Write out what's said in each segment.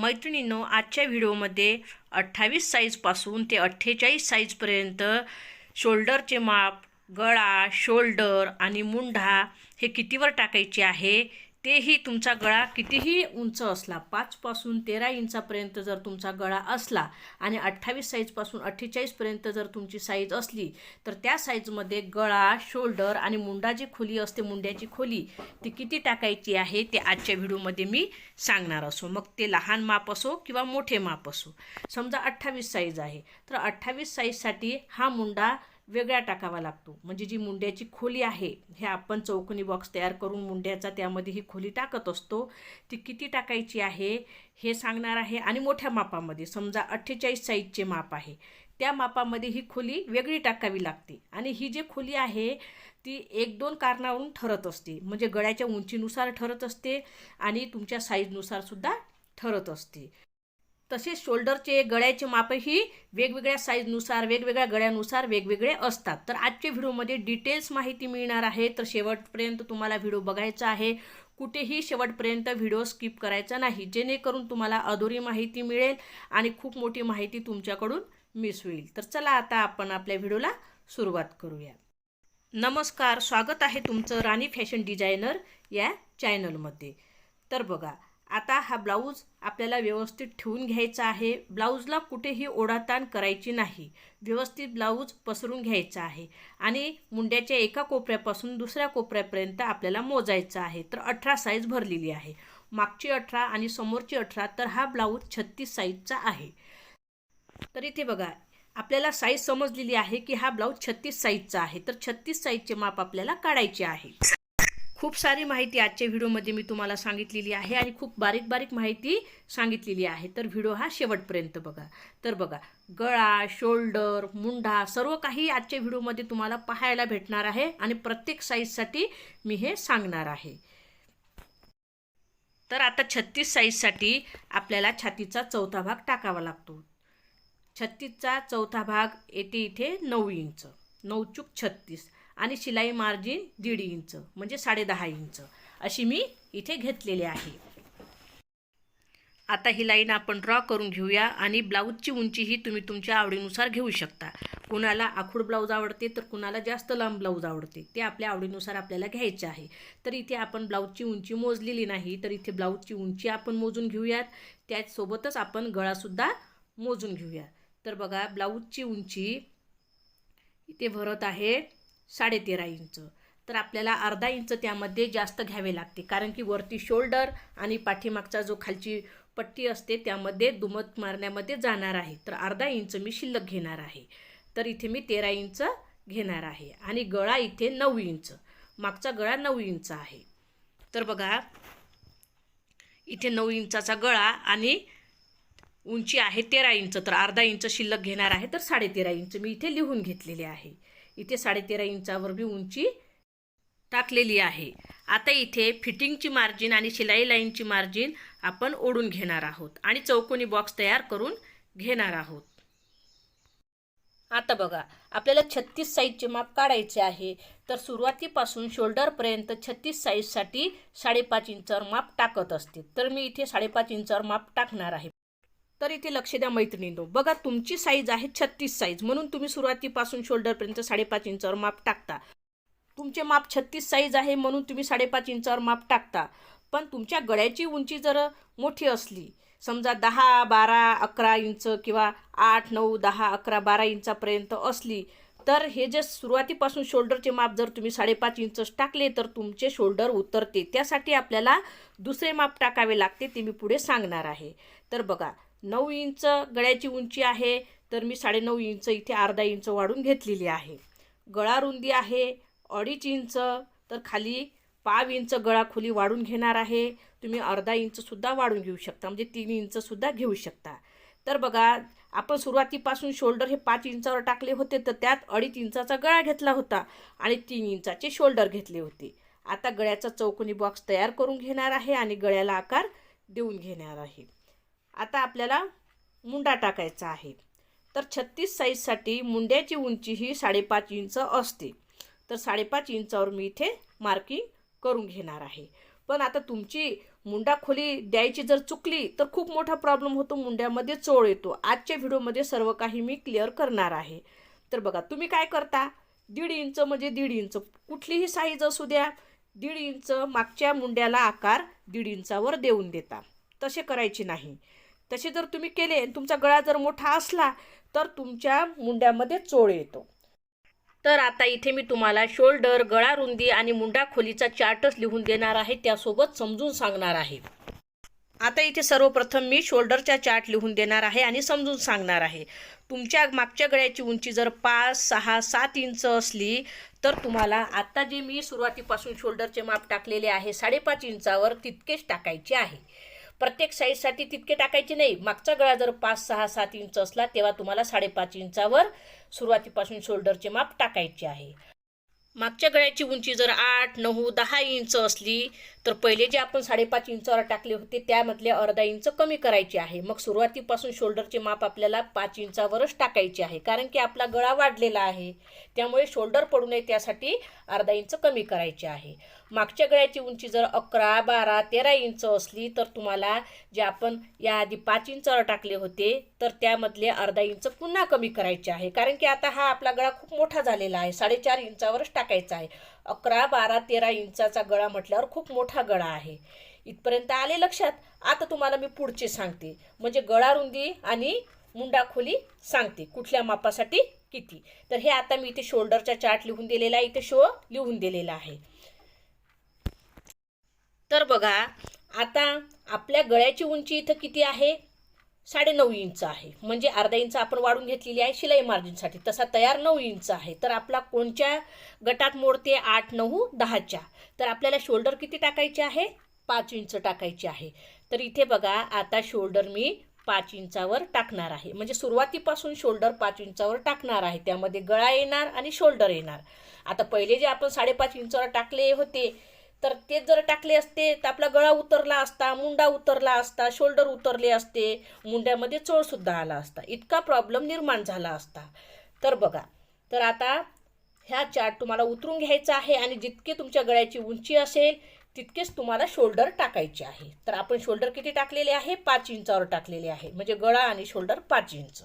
मैत्रिणींनो आजच्या व्हिडिओमध्ये अठ्ठावीस साईजपासून ते अठ्ठेचाळीस साईजपर्यंत शोल्डरचे माप गळा शोल्डर आणि मुंढा हे कितीवर टाकायचे आहे? तेही तुमचा गळा कितीही उंच असला पाचपासून तेरा इंचापर्यंत जर तुमचा गळा असला आणि अठ्ठावीस साईजपासून अठ्ठेचाळीसपर्यंत जर तुमची साईज असली तर त्या साईजमध्ये गळा शोल्डर आणि मुंडा जी खोली असते मुंड्याची खोली ती किती टाकायची आहे ते आजच्या व्हिडिओमध्ये मी सांगणार असो. मग ते लहान माप असो किंवा मोठे माप असो. समजा अठ्ठावीस साईज आहे तर अठ्ठावीस साईजसाठी हा मुंडा वेगळा टाकावा लागतो. म्हणजे जी मुंड्याची खोली आहे हे आपण चौकोनी बॉक्स तयार करून मुंड्याचा त्यामध्ये ही खोली टाकत असतो. ती किती टाकायची आहे हे सांगणार आहे. आणि मोठ्या मापामध्ये समजा अठ्ठेचाळीस साईजचे माप आहे. त्या मापामध्ये ही खोली वेगळी टाकावी लागते. आणि ही जी खोली आहे ती एक दोन कारणावरून ठरत असते. म्हणजे गळ्याच्या उंचीनुसार ठरत असते आणि तुमच्या साईजनुसार सुद्धा ठरत असते. तसेच शोल्डरचे गळ्याचे मापही वेगवेगळ्या साईजनुसार वेगवेगळ्या गळ्यानुसार वेगवेगळे असतात. तर आजच्या व्हिडिओमध्ये डिटेल्स माहिती मिळणार आहे. तर शेवटपर्यंत तुम्हाला व्हिडिओ बघायचा आहे. कुठेही शेवटपर्यंत व्हिडिओ स्किप करायचा नाही. जेणेकरून तुम्हाला अधुरी माहिती मिळेल आणि खूप मोठी माहिती तुमच्याकडून मिस होईल. तर चला आता आपण आपल्या व्हिडिओला सुरुवात करूया. नमस्कार स्वागत आहे तुमचं राणी फॅशन डिझायनर या चॅनलमध्ये तर बघा आता हा ब्लाऊज आपल्याला व्यवस्थित ठेवून घ्यायचा आहे. ब्लाऊजला कुठेही ओढाताण करायची नाही. व्यवस्थित ब्लाऊज पसरून घ्यायचा आहे. आणि मुंड्याच्या एका कोपऱ्यापासून दुसऱ्या कोपऱ्यापर्यंत आपल्याला मोजायचं आहे. तर अठरा साईज भरलेली आहे. मागची अठरा आणि समोरची अठरा तर हा ब्लाऊज छत्तीस साईजचा आहे. तर इथे बघा आपल्याला साईज समजलेली आहे की हा ब्लाऊज छत्तीस साईजचा आहे. तर छत्तीस साईजचे माप आपल्याला काढायचे आहे. खूप सारी माहिती आजच्या व्हिडिओमध्ये मी तुम्हाला सांगितलेली आहे आणि खूप बारीक बारीक माहिती सांगितलेली आहे. तर व्हिडिओ हा शेवटपर्यंत बघा. तर बघा गळा शोल्डर मुंडा सर्व काही आजच्या व्हिडिओमध्ये तुम्हाला पाहायला भेटणार आहे आणि प्रत्येक साईजसाठी मी हे सांगणार आहे. तर आता छत्तीस साईजसाठी आपल्याला छातीचा चौथा भाग टाकावा लागतो. छत्तीसचा चौथा भाग येते इथे नऊ इंच नऊ चूक छत्तीस. आणि शिलाई मार्जिन दीड इंच म्हणजे साडेदहा इंच. अशी मी इथे घेतलेली आहे. आता ही लाईन आपण ड्रॉ करून घेऊया आणि ब्लाऊजची उंचीही तुम्ही तुमच्या आवडीनुसार घेऊ शकता. कुणाला आखूड ब्लाऊज आवडते तर कुणाला जास्त लांब ब्लाऊज आवडते ते आपल्या आवडीनुसार आपल्याला घ्यायचे आहे. तर इथे आपण ब्लाऊजची उंची मोजलेली नाही तर इथे ब्लाऊजची उंची आपण मोजून घेऊयात. त्याचसोबतच आपण गळासुद्धा मोजून घेऊया तर बघा ब्लाऊजची उंची इथे भरत आहे. साडेतेरा इंच. तर आपल्याला अर्धा इंच त्यामध्ये जास्त घ्यावे लागते. कारण की वरती शोल्डर आणि पाठीमागचा जो खालची पट्टी असते त्यामध्ये दुमत मारण्यामध्ये जाणार आहे. तर अर्धा इंच मी शिल्लक घेणार आहे. तर इथे मी तेरा इंच घेणार आहे. आणि गळा इथे नऊ इंच. मागचा गळा नऊ इंच आहे. तर बघा इथे नऊ इंचाचा गळा आणि उंची आहे तेरा इंच. तर अर्धा इंच शिल्लक घेणार आहे. तर साडेतेरा इंच मी इथे लिहून घेतलेले आहे. इथे साडेतेरा इंचावर बी उंची टाकलेली आहे. आता इथे फिटिंगची मार्जिन आणि शिलाई लाईनची मार्जिन आपण ओढून घेणार आहोत आणि चौकोनी बॉक्स तयार करून घेणार आहोत. आता बघा आपल्याला छत्तीस साईजचे माप काढायचे आहे. तर सुरुवातीपासून शोल्डरपर्यंत छत्तीस साईजसाठी साडेपाच इंचावर माप टाकत असते. तर मी इथे साडेपाच इंचावर माप टाकणार आहे. तर इथे लक्ष द्या मैत्रिणींनो. बघा तुमची साईज आहे छत्तीस साईज म्हणून तुम्ही सुरुवातीपासून शोल्डरपर्यंत साडेपाच इंचावर माप टाकता. तुमचे माप छत्तीस साईज आहे म्हणून तुम्ही साडेपाच इंचावर माप टाकता. पण तुमच्या गळ्याची उंची जर मोठी असली समजा दहा बारा अकरा इंच किंवा आठ नऊ दहा अकरा बारा इंचापर्यंत असली तर हे जे सुरुवातीपासून शोल्डरचे माप जर तुम्ही साडेपाच इंच टाकले तर तुमचे शोल्डर उतरते. त्यासाठी आपल्याला दुसरे माप टाकावे लागते ते मी पुढे सांगणार आहे. तर बघा नऊ इंच गळ्याची उंची आहे तर मी साडेनऊ इंच इथे अर्धा इंच वाढून घेतलेली आहे. गळा रुंदी आहे अडीच इंच तर खाली पाव इंच गळा खोली वाढून घेणार आहे. तुम्ही अर्धा इंचसुद्धा वाढून घेऊ शकता म्हणजे तीन इंचसुद्धा घेऊ शकता. तर बघा आपण सुरुवातीपासून शोल्डर हे पाच इंचावर टाकले होते तर त्यात अडीच इंचाचा गळा घेतला होता आणि तीन इंचाचे शोल्डर घेतले होते. आता गळ्याचा चौकोनी बॉक्स तयार करून घेणार आहे आणि गळ्याला आकार देऊन घेणार आहे. आता आपल्याला मुंडा टाकायचा आहे. तर छत्तीस साईजसाठी मुंड्याची उंची ही साडेपाच इंच असते. तर साडेपाच इंचावर मी इथे मार्किंग करून घेणार आहे. पण आता तुमची मुंडा खोली द्यायची जर चुकली तर खूप मोठा प्रॉब्लेम होतो मुंड्यामध्ये चोळ येतो. आजच्या व्हिडिओमध्ये सर्व काही मी क्लिअर करणार आहे. तर बघा तुम्ही काय करता? दीड इंच म्हणजे दीड इंच. कुठलीही साईज असू द्या दीड इंच मागच्या मुंड्याला आकार दीड इंचावर देऊन देता. तसे करायचे नाही. तसे जर तुम्ही केले आणि तुमचा गळा जर मोठा असला तर तुमच्या मुंड्यामध्ये चोळ येतो. तर आता इथे मी तुम्हाला शोल्डर गळा रुंदी आणि मुंडा खोलीचा चार्टच लिहून देणार आहे त्यासोबत समजून सांगणार आहे. आता इथे सर्वप्रथम मी शोल्डरचा चार्ट लिहून देणार आहे आणि समजून सांगणार आहे. तुमच्या मागच्या गळ्याची उंची जर पाच सहा सात इंच असली तर तुम्हाला आत्ता जे मी सुरुवातीपासून शोल्डरचे माप टाकलेले आहे साडेपाच इंचावर तितकेच टाकायचे आहे. प्रत्येक साईजसाठी तितके टाकायचे नाही. मागचा गळा जर पाच सहा सात इंच असला तेव्हा तुम्हाला साडेपाच इंचावर सुरुवातीपासून शोल्डरचे माप टाकायचे आहे. मागच्या गळ्याची उंची जर आठ नऊ दहा इंच असली तर पहिले जे आपण साडेपाच इंचावर टाकले होते त्यामधले अर्धा इंच कमी करायचे आहे. मग सुरुवातीपासून शोल्डरचे माप आपल्याला पाच इंचावरच टाकायचे आहे. कारण की आपला गळा वाढलेला आहे. त्यामुळे शोल्डर पडू नये त्यासाठी अर्धा इंच कमी करायचे आहे. मागच्या गळ्याची उंची जर अकरा बारा तेरा इंच असली तर तुम्हाला जे आपण याआधी पाच इंचावर टाकले होते तर त्यामधले अर्धा इंच पुन्हा कमी करायचे आहे. कारण की आता हा आपला गळा खूप मोठा झालेला आहे. साडेचार इंचावरच टाकायचा आहे. अकरा बारा तेरा इंचाचा गळा म्हटल्यावर खूप मोठा गळा आहे. इथपर्यंत आले लक्षात? आता तुम्हाला मी पुढचे सांगते. म्हणजे गळा रुंदी आणि मुंडा खोली सांगते. कुठल्या मापासाठी? किती? तर हे आता मी इथे शोल्डरचा चार्ट लिहून दिलेला आहे. इथे शो लिहून दिलेला आहे. तर बघा आता आपल्या गळ्याची उंची इथं किती आहे? साडेनऊ इंच आहे. म्हणजे अर्धा इंच आपण वाढून घेतलेली आहे शिलाई मार्जिनसाठी तसा तयार नऊ इंच आहे. तर आपला कोणत्या गटात मोडते? आठ नऊ दहाच्या. तर आपल्याला शोल्डर किती टाकायचे आहे? पाच इंच टाकायचे आहे. तर इथे बघा आता शोल्डर मी पाच इंचावर टाकणार आहे. म्हणजे सुरुवातीपासून शोल्डर पाच इंचावर टाकणार आहे. त्यामध्ये गळा येणार आणि शोल्डर येणार. आता पहिले जे आपण साडेपाच इंचावर टाकले होते तर ते जर टाकले असते तर आपला गळा उतरला असता मुंडा उतरला असता शोल्डर उतरले असते मुंड्यामध्ये चोळसुद्धा आला असता. इतका प्रॉब्लेम निर्माण झाला असता. तर बघा तर आता ह्या चार्ट तुम्हाला उतरून घ्यायचा आहे आणि जितके तुमच्या गळ्याची उंची असेल तितकेच तुम्हाला शोल्डर टाकायचे आहे. तर आपण शोल्डर किती टाकलेले आहे? पाच इंचावर टाकलेले आहे. म्हणजे गळा आणि शोल्डर पाच इंच.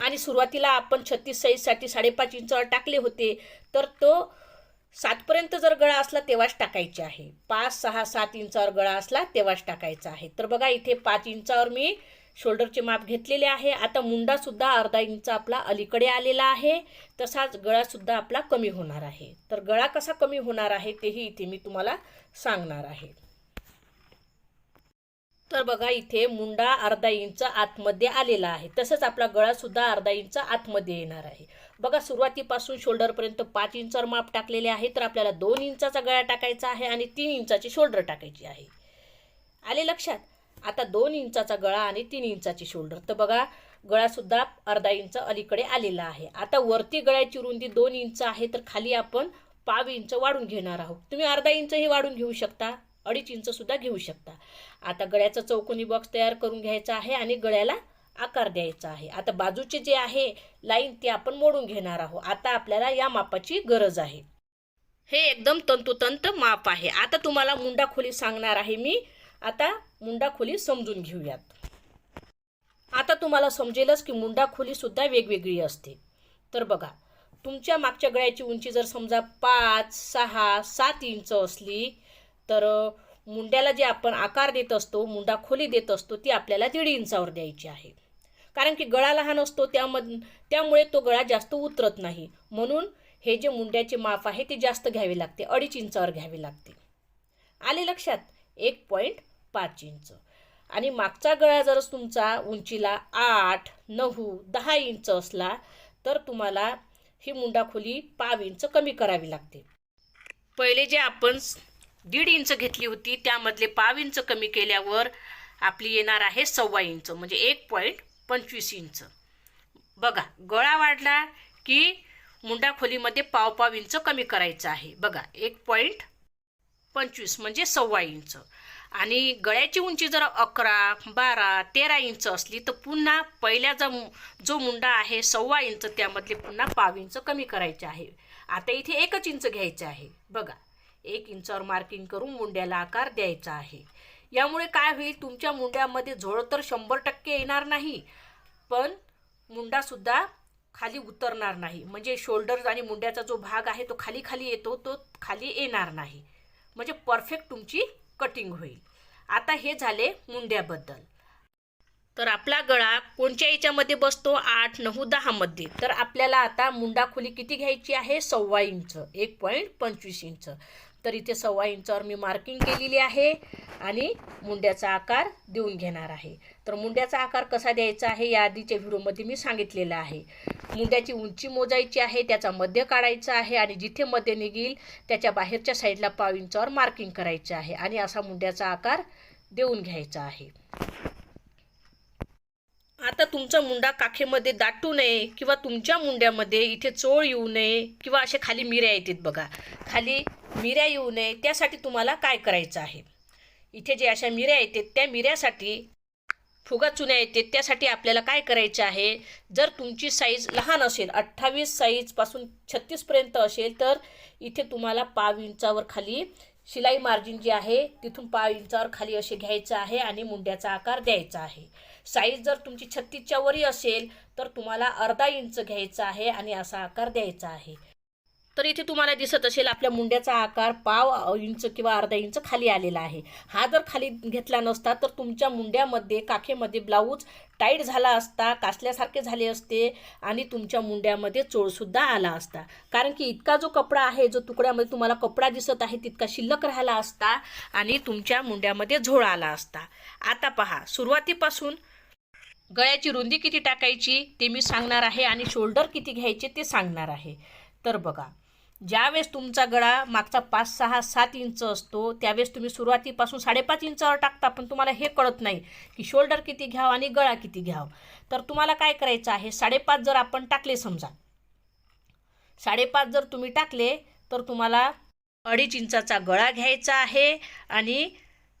आणि सुरुवातीला आपण छत्तीस साईजसाठी साडेपाच इंचावर टाकले होते. तर तो सातपर्यंत जर गळा असला तेव्हाच टाकायचे आहे. पाच सहा सात इंचावर गळा असला तेव्हाच टाकायचा आहे. तर बघा इथे पाच इंचावर मी शोल्डरचे माप घेतलेले आहे. आता मुंडासुद्धा अर्धा इंच आपला अलीकडे आलेला आहे. तसाच गळासुद्धा आपला कमी होणार आहे. तर गळा कसा कमी होणार आहे तेही इथे मी तुम्हाला सांगणार आहे. तर बघा इथे मुंडा अर्धा इंच आतमध्ये आलेला आहे. तसंच आपला गळासुद्धा अर्धा इंच आतमध्ये येणार आहे. बघा सुरुवातीपासून शोल्डरपर्यंत पाच इंचावर माप टाकलेले आहे तर आपल्याला दोन इंचाचा गळा टाकायचा आहे आणि तीन इंचाची शोल्डर टाकायची आहे. आले लक्षात? आता दोन इंचाचा गळा आणि तीन इंचाची शोल्डर तर बघा गळासुद्धा अर्धा इंच अलीकडे आलेला आहे. आता वरती गळ्याची रुंदी दोन इंच आहे तर खाली आपण पाव इंच वाढून घेणार आहोत. तुम्ही अर्धा इंचही वाढून घेऊ शकता अडीच इंचसुद्धा घेऊ शकता. आता गळ्याचा चौकोनी बॉक्स तयार करून घ्यायचा आहे आणि गळ्याला आकार द्यायचा आहे. आता बाजूचे जे आहे लाईन ते आपण मोडून घेणार आहोत. आता आपल्याला या मापाची गरज आहे. हे एकदम तंतोतंत माप आहे. आता तुम्हाला मुंडा खोली सांगणार आहे मी. आता मुंडा खोली समजून घेऊयात. आता तुम्हाला समजेलच की मुंडा खोलीसुद्धा वेगवेगळी असते. तर बघा तुमच्या मागच्या गळ्याची उंची जर समजा पाच सहा सात इंच असली तर मुंड्याला जे आपण आकार देत असतो मुंडा खोली देत असतो ती आपल्याला दीड इंचावर द्यायची आहे. कारण की गळा लहान असतो त्यामध त्यामुळे तो गळा जास्त उतरत नाही. म्हणून हे जे मुंड्याचे माप आहे ते जास्त घ्यावे लागते. अडीच इंचावर घ्यावे लागते. आले लक्षात? एक पॉईंट पाच इंच. आणि मागचा गळा जर तुमचा उंचीला आठ नऊ दहा इंच असला तर तुम्हाला ही मुंडा खोली पाव इंच कमी करावी लागते. पहिले जे आपण दीड इंच घेतली होती त्यामधले पाव इंच कमी केल्यावर आपली येणार आहे सव्वा इंच. म्हणजे एक पॉईंट पंचवीस इंच. बघा गळा वाढला की मुंडा खोलीमध्ये पाव पाव इंच कमी करायचं आहे. बघा एक पॉईंट पंचवीस म्हणजे सव्वा इंच. आणि गळ्याची उंची जर अकरा बारा तेरा इंच असली तर पुन्हा पहिल्या जो जो मुंडा आहे सव्वा इंच त्यामधले पुन्हा पाव इंच कमी करायचे आहे. आता इथे एकच इंच घ्यायचं आहे. बघा एक इंचावर मार्किंग करून मुंड्याला आकार द्यायचा आहे. यामुळे काय होईल? तुमच्या मुंड्यामध्ये झोळ तर शंभर टक्के येणार नाही पण मुंडासुद्धा खाली उतरणार नाही. म्हणजे शोल्डर आणि मुंड्याचा जो भाग आहे तो खाली खाली येतो तो खाली येणार नाही. म्हणजे परफेक्ट तुमची कटिंग होईल. आता हे झाले मुंड्याबद्दल. तर आपला गळा कोणत्या याच्यामध्ये बसतो? आठ नऊ दहामध्ये. तर आपल्याला आता मुंडा खोली किती घ्यायची आहे? सव्वा इंच एक पॉईंट पंचवीस इंच. तर इथे सव्वा इंचावर मी मार्किंग केलेली आहे आणि मुंड्याचा आकार देऊन घेणार आहे. तर मुंड्याचा आकार कसा द्यायचा आहे या आधीच्या व्हिडिओमध्ये मी सांगितलेलं आहे. मुंड्याची उंची मोजायची आहे त्याचा मध्य काढायचा आहे आणि जिथे मध्य निघेल त्याच्या बाहेरच्या साईडला पाव इंचावर मार्किंग करायचं आहे आणि असा मुंड्याचा आकार देऊन घ्यायचा आहे. आता तुमचा मुंडा काखेमध्ये दाटू नये किंवा तुमच्या मुंड्यामध्ये इथे चोळ येऊ नये किंवा असे खाली मिऱ्या येतात बघा. खाली मिऱ्या येऊ नये त्यासाठी तुम्हाला काय करायचं आहे? इथे जे अशा मिऱ्या येतात त्या मिऱ्यासाठी फुगा चुन्या येतात त्यासाठी आपल्याला काय करायचं आहे? जर तुमची साईज लहान असेल अठ्ठावीस साईजपासून छत्तीसपर्यंत असेल तर इथे तुम्हाला पाव इंचावर खाली शिलाई मार्जिन जी आहे तिथून पाव इंचावर खाली असे घ्यायचं आहे आणि मुंड्याचा आकार द्यायचा आहे. साईज जर तुमची छत्तीसच्या वरी असेल तर तुम्हाला अर्धा इंच घ्यायचा आहे आणि असा आकार द्यायचा आहे. तर इथे तुम्हाला दिसत असेल आपल्या मुंड्याचा आकार पाव इंच किंवा अर्धा इंच खाली आलेला आहे. हा जर खाली घेतला नसता तर तुमच्या मुंड्यामध्ये काखेमध्ये ब्लाऊज टाईट झाला असता कासल्यासारखे झाले असते आणि तुमच्या मुंड्यामध्ये चोळसुद्धा आला असता. कारण की इतका जो कपडा आहे जो तुकड्यामध्ये तुम्हाला कपडा दिसत आहे तितका शिल्लक राहिला असता आणि तुमच्या मुंड्यामध्ये झोळ आला असता. आता पहा सुरुवातीपासून गळ्याची रुंदी किती टाकायची ते मी सांगणार आहे आणि शोल्डर किती घ्यायचे ते सांगणार आहे. तर बघा ज्यावेळेस तुमचा गळा मागचा पाच सहा सात इंच असतो त्यावेळेस तुम्ही सुरुवातीपासून साडेपाच इंचावर टाकता पण तुम्हाला हे कळत नाही की शोल्डर किती घ्यावं आणि गळा किती घ्यावं. तर तुम्हाला काय करायचं आहे साडेपाच जर आपण टाकले समजा साडेपाच जर तुम्ही टाकले तर तुम्हाला अडीच इंचाचा गळा घ्यायचा आहे आणि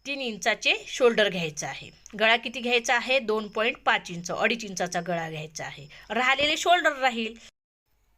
तीन इंचाचे शोल्डर घ्यायचं आहे. गळा किती घ्यायचा आहे? दोन पॉईंट पाच इंच अडीच इंचाचा गळा घ्यायचा आहे. राहिलेले शोल्डर राहील.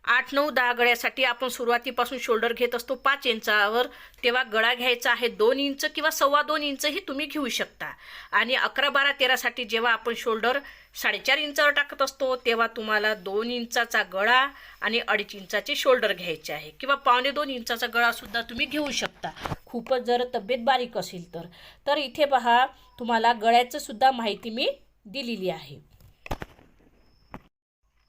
आठ नऊ दहा गळ्यासाठी आपण सुरुवातीपासून शोल्डर घेत असतो. पाच इंचावर तेव्हा गळा घ्यायचा आहे. दोन इंच किंवा सव्वा दोन इंचही तुम्ही घेऊ शकता. आणि अकरा बारा तेरासाठी जेव्हा आपण शोल्डर साडेचार इंचावर टाकत असतो तेव्हा तुम्हाला दोन इंचाचा गळा आणि अडीच इंचाचे शोल्डर घ्यायचे आहे. किंवा पावणे दोन इंचाचा गळासुद्धा तुम्ही घेऊ शकता. खूपच जर तब्येत बारीक असेल तर. तर इथे पहा तुम्हाला गळ्याचंसुद्धा माहिती मी दिलेली आहे.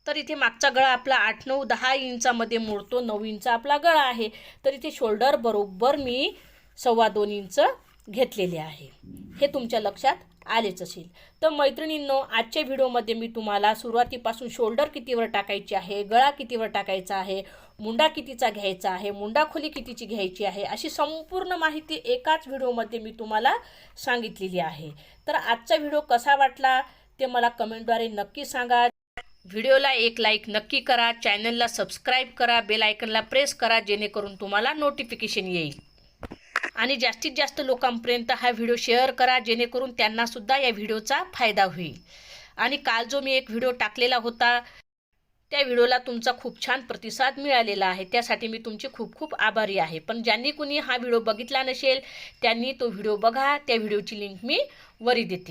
तर इथे मागचा गळा आपला आठ नऊ दहा इंचामध्ये मोडतो. नऊ इंच आपला गळा आहे. तर इथे शोल्डर बरोबर मी सव्वा दोन इंच घेतलेले आहे. हे तुमच्या लक्षात आलेच असेल. तर मैत्रिणींनो आजच्या व्हिडिओमध्ये मी तुम्हाला सुरुवातीपासून शोल्डर कितीवर टाकायची आहे गळा कितीवर टाकायचा आहे मुंडा कितीचा घ्यायचा आहे मुंडा खोली कितीची घ्यायची आहे अशी संपूर्ण माहिती एकाच व्हिडिओमध्ये मी तुम्हाला सांगितलेली आहे. तर आजचा व्हिडिओ कसा वाटला ते मला कमेंटद्वारे नक्की सांगा. व्हिडिओला एक लाईक नक्की करा चॅनलला सबस्क्राईब करा बेल आयकनला प्रेस करा जेणेकरून तुम्हाला नोटिफिकेशन येईल. आणि जास्तीत जास्त लोकांपर्यंत हा व्हिडिओ शेअर करा जेणेकरून त्यांनासुद्धा या व्हिडिओचा फायदा होईल. आणि काल जो मी एक व्हिडिओ टाकलेला होता त्या व्हिडिओला तुमचा खूप छान प्रतिसाद मिळालेला आहे. त्यासाठी मी तुमची खूप खूप आभारी आहे. पण ज्यांनी कुणी हा व्हिडिओ बघितला नसेल त्यांनी तो व्हिडिओ बघा त्या व्हिडिओची लिंक मी वरी देते.